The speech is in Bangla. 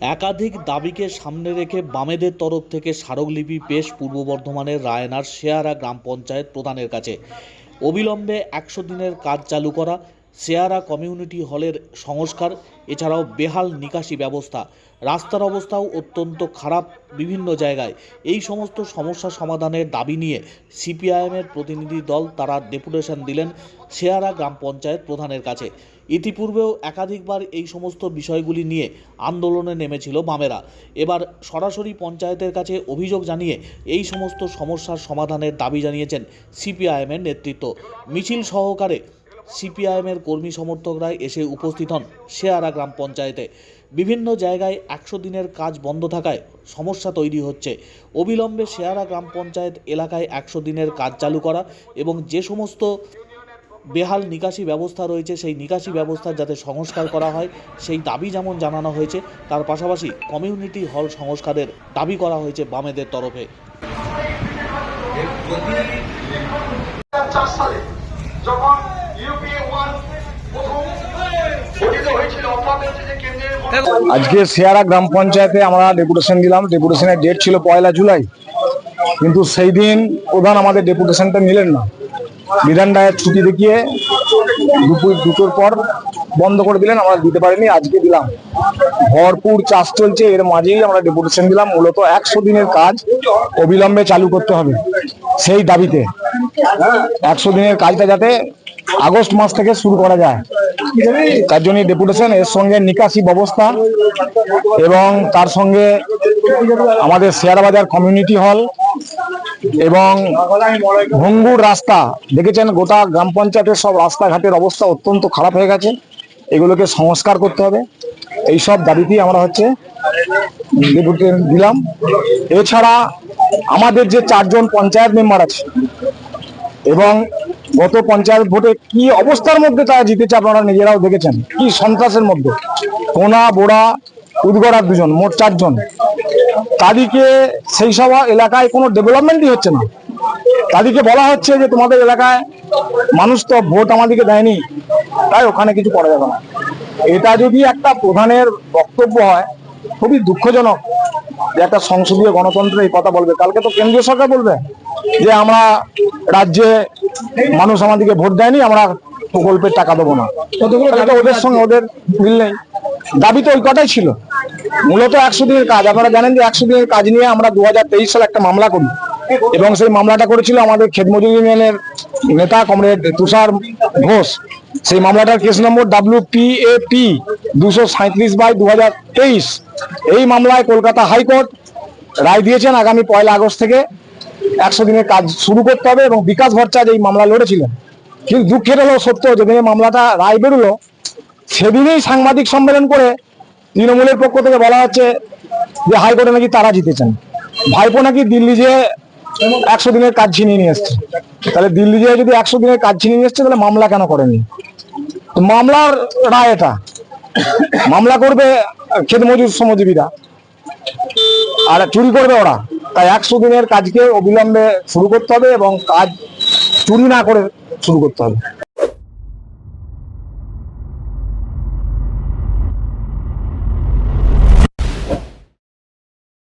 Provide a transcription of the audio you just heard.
একাধিক দাবিকে সামনে রেখে বামেদের তরফ থেকে স্মারকলিপি পেশ পূর্ব বর্ধমানের রায়নার শেয়ারা গ্রাম পঞ্চায়েত প্রধানের কাছে। অবিলম্বে একশো দিনের কাজ চালু করা, শেয়ারা কমিউনিটি হলের সংস্কার, এছাড়াও বেহাল নিকাশি ব্যবস্থা। রাস্তার অবস্থাও অত্যন্ত খারাপ বিভিন্ন জায়গায়। এই সমস্ত সমস্যা সমাধানের দাবি নিয়ে সিপিআইএমের প্রতিনিধি দল তারা ডেপুটেশন দিলেন শেয়ারা গ্রাম পঞ্চায়েত প্রধানের কাছে। ইতিপূর্বেও একাধিকবার এই সমস্ত বিষয়গুলি নিয়ে আন্দোলনে নেমেছিল বামেরা। এবার সরাসরি পঞ্চায়েতের কাছে অভিযোগ জানিয়ে এই সমস্ত সমস্যার সমাধানের দাবি জানিয়েছেন সিপিআইএমের নেতৃত্ব। মিছিল সহকারে সিপিআইএমের কর্মী সমর্থকরা এসে উপস্থিত হন শেয়ারা গ্রাম পঞ্চায়েতে। বিভিন্ন জায়গায় একশো দিনের কাজ বন্ধ থাকায় সমস্যা তৈরি হচ্ছে। অবিলম্বে শেয়ারা গ্রাম পঞ্চায়েত এলাকায় একশো দিনের কাজ চালু করা এবং যে সমস্ত বেহাল নিকাশি ব্যবস্থা রয়েছে, সেই নিকাশি ব্যবস্থার যাতে সংস্কার করা হয়, সেই দাবি যেমন জানানো হয়েছে, তার পাশাপাশি কমিউনিটি হল সংস্কারের দাবি করা হয়েছে বামেদের তরফে। আজকে শেয়ারা গ্রাম পঞ্চায়েতে আমরা ডেপুটেশন দিলাম। ডেপুটেশনের ডেট ছিল পয়লা জুলাই। কিন্তু সেই দিন প্রধান আমাদের ডেপুটেশনটা নিলেন না। বিধান ছুটি দেখিয়ে দুপুর দুটোর পর বন্ধ করে দিলেন, আমরা দিতে পারিনি, আজকে দিলাম। ভরপুর চাষ চলছে, এর মাঝেই আমরা ডেপুটেশন দিলাম, মূলত একশো দিনের কাজ অবিলম্বে চালু করতে হবে, সেই দাবিতে। একশো দিনের কাজটা যাতে আগস্ট মাস থেকে শুরু করা যায়। তার জন্য ডেপুটেশন এর সঙ্গে নিকাশি ব্যবস্থা এবং তার সঙ্গে আমাদের শেয়ার বাজার কমিউনিটি হল এবং ভঙ্গুর রাস্তা, দেখেছেন? গোটা গ্রাম পঞ্চায়েতের সব রাস্তাঘাটের অবস্থা অত্যন্ত খারাপ হয়ে গেছে। এগুলোকে সংস্কার করতে হবে। এই সব দাবিতেই আমরা হচ্ছে দিলাম। এছাড়া আমাদের যে চারজন পঞ্চায়েত মেম্বার আছে এবং গত পঞ্চায়েত ভোটে কি অবস্থার মধ্যে তারা জিতেছে আপনারা নিজেরাও দেখেছেন? কি সন্ত্রাসের মধ্যে? কোনা, বোড়া, উদগড়ার দুজন, মোট চারজন। তাদেরকে সেই সব এলাকায় কোনো ডেভেলপমেন্টই হচ্ছে না। তাদেরকে বলা হচ্ছে যে তোমাদের এলাকায় মানুষ তো ভোট আমাদেরকে দেয়নি তাই ওখানে কিছু করা যাবে না। এটা যদি একটা প্রধানের বক্তব্য হয় খুবই দুঃখজনক যে একটা সংসদীয় গণতন্ত্র এই কথা বলবে। কালকে তো কেন্দ্রীয় সরকার বলবে যে আমরা রাজ্যে মানুষ আমাদেরকে ভোট দেয়নি আমরা প্রকল্পের টাকা দেবো না। ওদের সঙ্গে ওদের মিল নেই। দাবি তো ওই কটাই ছিল। মূলত একশো দিনের কাজ। আপনারা জানেন যে একশো দিনের কাজ নিয়ে আমরা দু হাজার তেইশ সালে একটা মামলা করি। এবং সেই মামলাটা করেছিল আমাদের খেতমজুর ইউনিয়নের নেতা কমরেড তুষার ঘোষ। সেই মামলাটার case number W P A P দুশো সাঁত্রিশ বাই দু হাজার তেইশ। এই মামলায় কলকাতা হাইকোর্ট রায় দিয়েছেন আগামী পয়লা আগস্ট থেকে একশো দিনের কাজ শুরু করতে হবে এবং বিকাশ ভট্টাচার্য এই মামলা লড়েছিলেন। কিন্তু দুঃখের হলো সত্য, যেদিনে মামলাটা রায় বেরোলো, সেদিনেই সাংবাদিক সম্মেলন করে তৃণমূলের পক্ষ থেকে বলা হচ্ছে যে হাইকোর্টে নাকি তারা জিতেছেন। ভাইপো নাকি দিল্লি যে একশো দিনের কাজ ছিনিয়ে নিয়ে এসছে। তাহলে দিল্লি যে যদি একশো দিনের কাজ ছিনিয়ে নিয়ে এসছে, তাহলে মামলা কেন করেনি? মামলার রায় এটা। মামলা করবে ক্ষেত মজুর শ্রমজীবীরা। আর চুরি করবে ওরা। তাই একশো দিনের কাজকে অবিলম্বে শুরু করতে হবে এবং কাজ চুরি না করে শুরু করতে হবে।